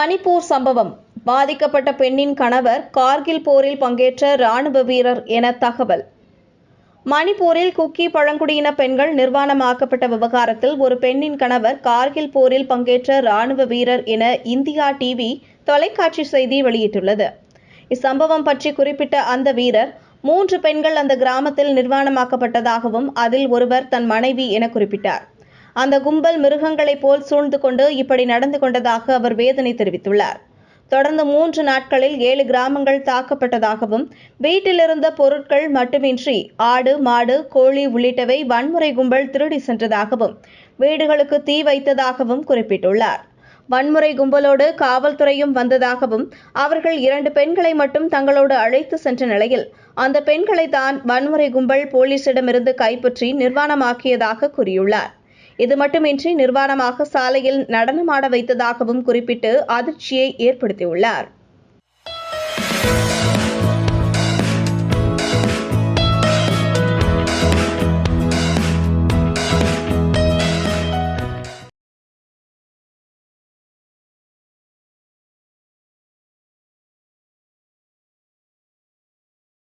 மணிப்பூர் சம்பவம். பாதிக்கப்பட்ட பெண்ணின் கணவர் கார்கில் போரில் பங்கேற்ற ராணுவ வீரர் என தகவல். மணிப்பூரில் குக்கி பழங்குடியின பெண்கள் நிர்வாணமாக்கப்பட்ட விவகாரத்தில் ஒரு பெண்ணின் கணவர் கார்கில் போரில் பங்கேற்ற ராணுவ வீரர் என இந்தியா டிவி தொலைக்காட்சி செய்தி வெளியிட்டுள்ளது. இச்சம்பவம் பற்றி குறிப்பிட்ட அந்த வீரர் மூன்று பெண்கள் அந்த கிராமத்தில் நிர்வாணமாக்கப்பட்டதாகவும் அதில் ஒருவர் தன் மனைவி என குறிப்பிட்டார். அந்த கும்பல் மிருகங்களைப் போல் சூழ்ந்து கொண்டு இப்படி நடந்து கொண்டதாக அவர் வேதனை தெரிவித்துள்ளார். தொடர்ந்து மூன்று நாட்களில் ஏழு கிராமங்கள் தாக்கப்பட்டதாகவும் வீட்டிலிருந்த பொருட்கள் மட்டுமின்றி ஆடு மாடு கோழி உள்ளிட்டவை வன்முறை கும்பல் திருடி சென்றதாகவும் வீடுகளுக்கு தீ வைத்ததாகவும் குறிப்பிட்டுள்ளார். வன்முறை கும்பலோடு காவல்துறையும் வந்ததாகவும் அவர்கள் இரண்டு பெண்களை மட்டும் தங்களோடு அழைத்து சென்ற நிலையில் அந்த பெண்களை தான் வன்முறை கும்பல் போலீசிடமிருந்து கைப்பற்றி நிர்வாணமாக்கியதாக கூறியுள்ளார். இது மட்டுமின்றி நிர்வாணமாக சாலையில் நடனமாட வைத்ததாகவும் குறிப்பிட்டு அதிர்ச்சியை ஏற்படுத்தியுள்ளார்.